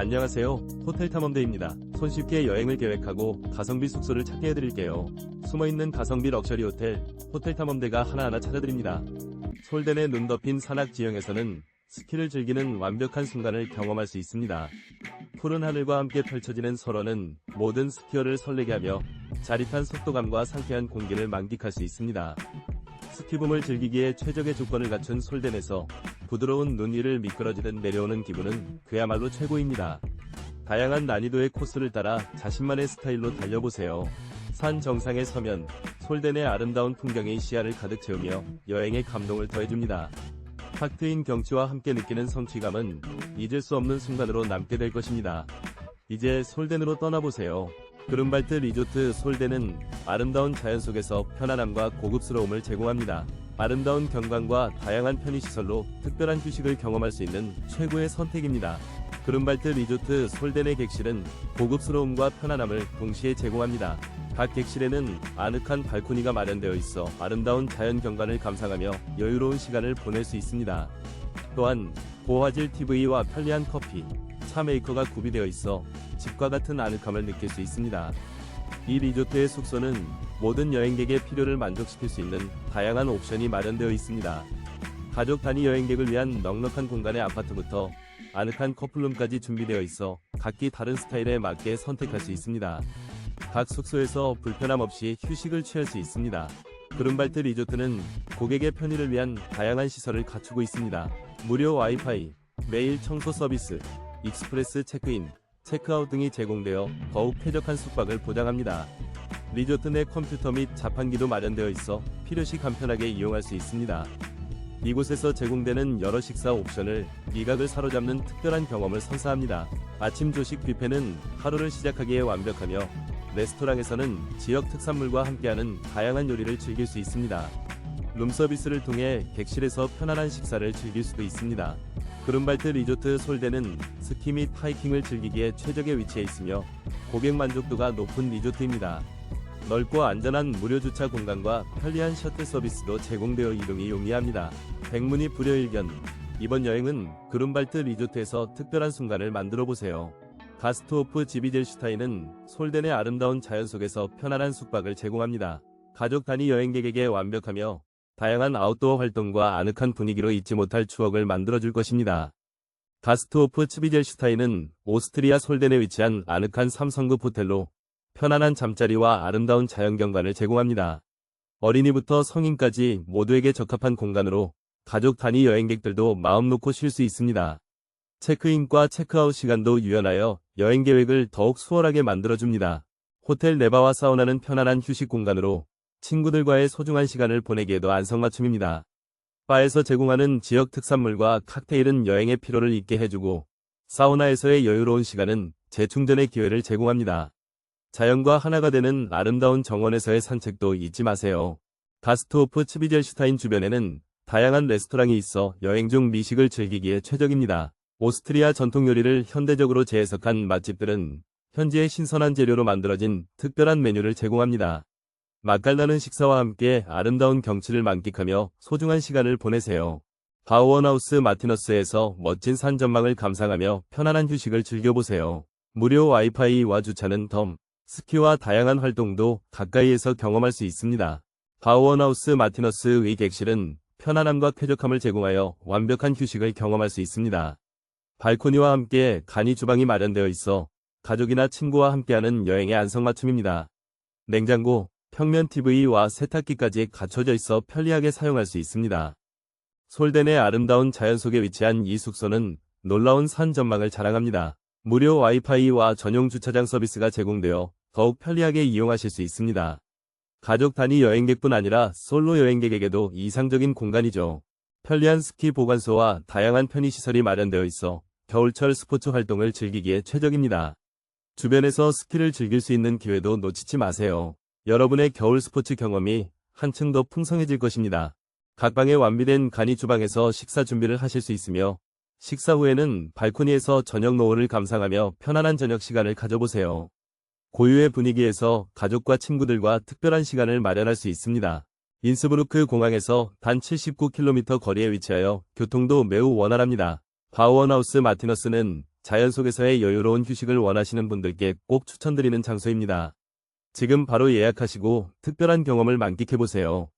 안녕하세요. 호텔 탐험대입니다. 손쉽게 여행을 계획하고 가성비 숙소를 찾게 해드릴게요. 숨어있는 가성비 럭셔리 호텔, 호텔 탐험대가 하나하나 찾아드립니다. 솔덴의 눈 덮인 산악 지형에서는 스키를 즐기는 완벽한 순간을 경험할 수 있습니다. 푸른 하늘과 함께 펼쳐지는 설원은 모든 스키어를 설레게 하며 짜릿한 속도감과 상쾌한 공기를 만끽할 수 있습니다. 스키붐을 즐기기에 최적의 조건을 갖춘 솔덴에서 부드러운 눈 위를 미끄러지듯 내려오는 기분은 그야말로 최고입니다. 다양한 난이도의 코스를 따라 자신만의 스타일로 달려보세요. 산 정상에 서면 솔덴의 아름다운 풍경이 시야를 가득 채우며 여행의 감동을 더해줍니다. 탁 트인 경치와 함께 느끼는 성취감은 잊을 수 없는 순간으로 남게 될 것입니다. 이제 솔덴으로 떠나보세요. 그른발트 리조트 솔덴은 아름다운 자연 속에서 편안함과 고급스러움을 제공합니다. 아름다운 경관과 다양한 편의시설로 특별한 휴식을 경험할 수 있는 최고의 선택입니다. 그른발트 리조트 솔덴의 객실은 고급스러움과 편안함을 동시에 제공합니다. 각 객실에는 아늑한 발코니가 마련되어 있어 아름다운 자연 경관을 감상하며 여유로운 시간을 보낼 수 있습니다. 또한 고화질 TV와 편리한 커피, 차 메이커가 구비되어 있어 집과 같은 아늑함을 느낄 수 있습니다. 이 리조트의 숙소는 모든 여행객의 필요를 만족시킬 수 있는 다양한 옵션이 마련되어 있습니다. 가족 단위 여행객을 위한 넉넉한 공간의 아파트부터 아늑한 커플룸까지 준비되어 있어 각기 다른 스타일에 맞게 선택할 수 있습니다. 각 숙소에서 불편함 없이 휴식을 취할 수 있습니다. 그른발트 리조트는 고객의 편의를 위한 다양한 시설을 갖추고 있습니다. 무료 와이파이, 매일 청소 서비스, 익스프레스 체크인, 체크아웃 등이 제공되어 더욱 쾌적한 숙박을 보장합니다. 리조트 내 컴퓨터 및 자판기도 마련되어 있어 필요시 간편하게 이용할 수 있습니다. 이곳에서 제공되는 여러 식사 옵션을 미각을 사로잡는 특별한 경험을 선사합니다. 아침 조식 뷔페는 하루를 시작하기에 완벽하며 레스토랑에서는 지역 특산물과 함께하는 다양한 요리를 즐길 수 있습니다. 룸서비스를 통해 객실에서 편안한 식사를 즐길 수도 있습니다. 그른발트 리조트 솔덴은 스키 및 하이킹을 즐기기에 최적의 위치에 있으며 고객 만족도가 높은 리조트입니다. 넓고 안전한 무료 주차 공간과 편리한 셔틀 서비스도 제공되어 이동이 용이합니다. 백문이 불여일견. 이번 여행은 그룬발트 리조트에서 특별한 순간을 만들어 보세요. 가스트호프 지비젤슈타인은 솔덴의 아름다운 자연 속에서 편안한 숙박을 제공합니다. 가족 단위 여행객에게 완벽하며 다양한 아웃도어 활동과 아늑한 분위기로 잊지 못할 추억을 만들어줄 것입니다. 가스트호프 츠비젤슈타인은 오스트리아 솔덴에 위치한 아늑한 3성급 호텔로 편안한 잠자리와 아름다운 자연경관을 제공합니다. 어린이부터 성인까지 모두에게 적합한 공간으로 가족 단위 여행객들도 마음 놓고 쉴 수 있습니다. 체크인과 체크아웃 시간도 유연하여 여행 계획을 더욱 수월하게 만들어줍니다. 호텔 네바와 사우나는 편안한 휴식 공간으로 친구들과의 소중한 시간을 보내기에도 안성맞춤입니다. 바에서 제공하는 지역 특산물과 칵테일은 여행의 피로를 잊게 해주고 사우나에서의 여유로운 시간은 재충전의 기회를 제공합니다. 자연과 하나가 되는 아름다운 정원에서의 산책도 잊지 마세요. 가스트호프 츠비젤슈타인 주변에는 다양한 레스토랑이 있어 여행 중 미식을 즐기기에 최적입니다. 오스트리아 전통 요리를 현대적으로 재해석한 맛집들은 현지의 신선한 재료로 만들어진 특별한 메뉴를 제공합니다. 맛깔나는 식사와 함께 아름다운 경치를 만끽하며 소중한 시간을 보내세요. 바우원하우스 마티너스에서 멋진 산 전망을 감상하며 편안한 휴식을 즐겨보세요. 무료 와이파이와 주차는 덤, 스키와 다양한 활동도 가까이에서 경험할 수 있습니다. 바우원하우스 마티너스의 객실은 편안함과 쾌적함을 제공하여 완벽한 휴식을 경험할 수 있습니다. 발코니와 함께 간이 주방이 마련되어 있어 가족이나 친구와 함께하는 여행의 안성맞춤입니다. 냉장고, 평면 TV와 세탁기까지 갖춰져 있어 편리하게 사용할 수 있습니다. 솔덴의 아름다운 자연 속에 위치한 이 숙소는 놀라운 산 전망을 자랑합니다. 무료 와이파이와 전용 주차장 서비스가 제공되어 더욱 편리하게 이용하실 수 있습니다. 가족 단위 여행객뿐 아니라 솔로 여행객에게도 이상적인 공간이죠. 편리한 스키 보관소와 다양한 편의시설이 마련되어 있어 겨울철 스포츠 활동을 즐기기에 최적입니다. 주변에서 스키를 즐길 수 있는 기회도 놓치지 마세요. 여러분의 겨울 스포츠 경험이 한층 더 풍성해질 것입니다. 각 방에 완비된 간이 주방에서 식사 준비를 하실 수 있으며 식사 후에는 발코니에서 저녁 노을을 감상하며 편안한 저녁 시간을 가져보세요. 고유의 분위기에서 가족과 친구들과 특별한 시간을 마련할 수 있습니다. 인스브루크 공항에서 단 79km 거리에 위치하여 교통도 매우 원활합니다. 바우원하우스 마티너스는 자연 속에서의 여유로운 휴식을 원하시는 분들께 꼭 추천드리는 장소입니다. 지금 바로 예약하시고 특별한 경험을 만끽해보세요.